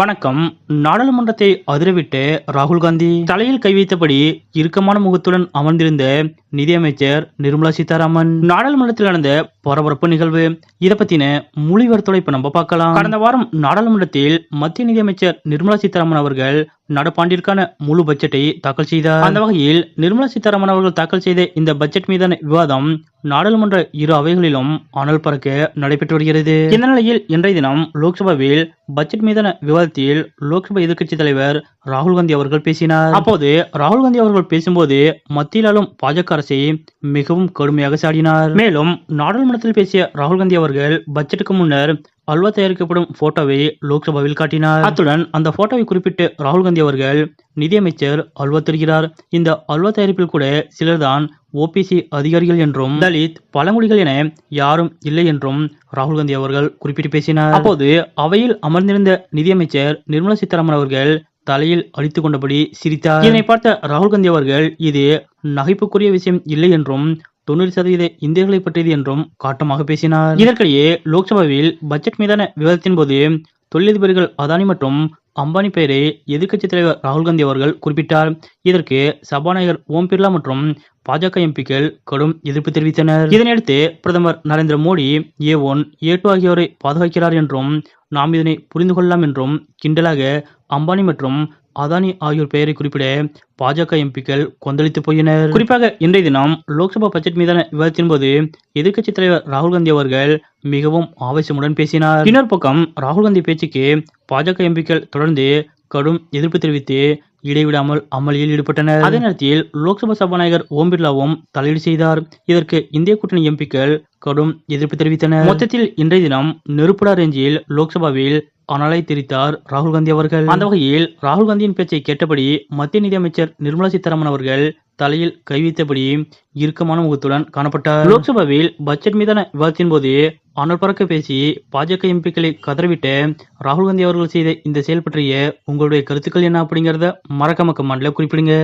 வணக்கம். நாடாளுமன்றத்தை அதிரவிட்டு ராகுல் காந்தி தலையில் கை வைத்தபடி இறுக்கமான முகத்துடன் அமர்ந்திருந்த நிதியமைச்சர் நிர்மலா சீதாராமன் நாடாளுமன்றத்தில் நடந்த பரபரப்பு நிகழ்வு இதை பத்தின மொழிவர்த்தோட இப்ப நம்ம பார்க்கலாம். கடந்த வாரம் நாடாளுமன்றத்தில் மத்திய நிதியமைச்சர் நிர்மலா சீதாராமன் அவர்கள் நடப்பாண்டிற்கான முழு பட்ஜெட்டை தாக்கல் செய்தார். அந்த வகையில் நிர்மலா சீதாராமன் அவர்கள் தாக்கல் செய்த இந்த பட்ஜெட் மீதான விவாதம் நாடாளுமன்ற இரு அவைகளிலும் அனல் பறக்க நடைபெற்று வருகிறது. இந்த நிலையில் இன்றைய தினம் லோக்சபாவில் பட்ஜெட் மீதான விவாதத்தில் லோக்சபா எதிர்க்கட்சி தலைவர் ராகுல் காந்தி அவர்கள் பேசினார். அப்போது ராகுல் காந்தி அவர்கள் பேசும்போது மத்தியில் ஆளும் பாஜக அரசை மிகவும் கடுமையாக சாடினார். மேலும் நாடாளுமன்றத்தில் பேசிய ராகுல் காந்தி அவர்கள் பட்ஜெட்டுக்கு முன்னர் அல்வா தயாரிக்கப்படும் போட்டோவை லோக்சபாவில் காட்டினார். அத்துடன் அந்த போட்டோவை குறிப்பிட்டு ராகுல் காந்தி அவர்கள் நிதியமைச்சர் அல்வா தருகிறார். இந்த அல்வா தயாரிப்பில் கூட சிலர்தான் ஓபிசி அதிகாரிகள் என்றும் தலித் பழங்குடிகள் என யாரும் இல்லை என்றும் ராகுல் காந்தி அவர்கள் குறிப்பிட்டு பேசினார். அப்போது அவையில் அமர்ந்திருந்த நிதியமைச்சர் நிர்மலா சீதாராமன் அவர்கள் தலையில் அழித்து கொண்டபடி சிரித்தார். இதனை பார்த்த ராகுல் காந்தி அவர்கள் இது நகைப்புக்குரிய விஷயம் இல்லை என்றும் தொண்ணூறு சதவீத இந்தியர்களை பற்றியது என்றும் காட்டமாக பேசினார். இதற்கிடையே லோக்சபாவில் பட்ஜெட் மீதான விவாதத்தின் போது தொழிலதிபர்கள் அதானி மற்றும் அம்பானி பெயரை எதிர்க்கட்சி தலைவர் ராகுல் காந்தி அவர்கள் குறிப்பிட்டார். இதற்கு சபாநாயகர் ஓம் பிர்லா மற்றும் பாஜக எம்பிக்கள் கடும் எதிர்ப்பு தெரிவித்தனர். இதனையடுத்து பிரதமர் Narendra Modi A one A two ஆகியோரை பாதுகாக்கிறார் என்றும் நாம் இதனை புரிந்து கொள்ளலாம் என்றும் கிண்டலாக அம்பானி மற்றும் அதானி ஆகியோர் பெயரை குறிப்பிட பாஜக எம்பிக்கள் கொந்தளித்து போயினர். குறிப்பாக இன்றைய தினம் லோக்சபா பட்ஜெட் மீதான விவாதத்தின் போது எதிர்க்கட்சி தலைவர் ராகுல் காந்தி அவர்கள் மிகவும் ஆவேசமுடன் பேசினார். இன்னொரு பக்கம் ராகுல் காந்தி பேச்சுக்கு பாஜக எம்பிக்கள் தொடர்ந்து கடும் எதிர்ப்பு தெரிவித்து இடைவிடாமல் அமளியில் ஈடுபட்டனர். அதே நேரத்தில் லோக்சபா சபாநாயகர் ஓம் பிர்லாவும் தலையீடு செய்தார். இதற்கு இந்திய கூட்டணி எம்பிக்கள் கடும் எதிர்ப்பு தெரிவித்தனர். மொத்தத்தில் இன்றைய தினம் நெருப்புடா ரேஞ்சில் லோக்சபாவில் அனலை தெரித்தார் ராகுல் காந்தி அவர்கள். அந்த வகையில் ராகுல் காந்தியின் பேச்சை கேட்டபடி மத்திய நிதியமைச்சர் நிர்மலா சீதாராமன் அவர்கள் தலையில் கை இறுக்கமான முகத்துடன் காணப்பட்டார். லோக்சபாவில் பட்ஜெட் மீதான விவாதத்தின் போது அனல் பறக்க பேசி பாஜக எம்பிக்களை கதறவிட்ட ராகுல் காந்தி அவர்கள் செய்த இந்த செயல் பற்றிய உங்களுடைய கருத்துக்கள் என்ன அப்படிங்கறத மறக்காம மண்டல குறிப்பிடுங்க.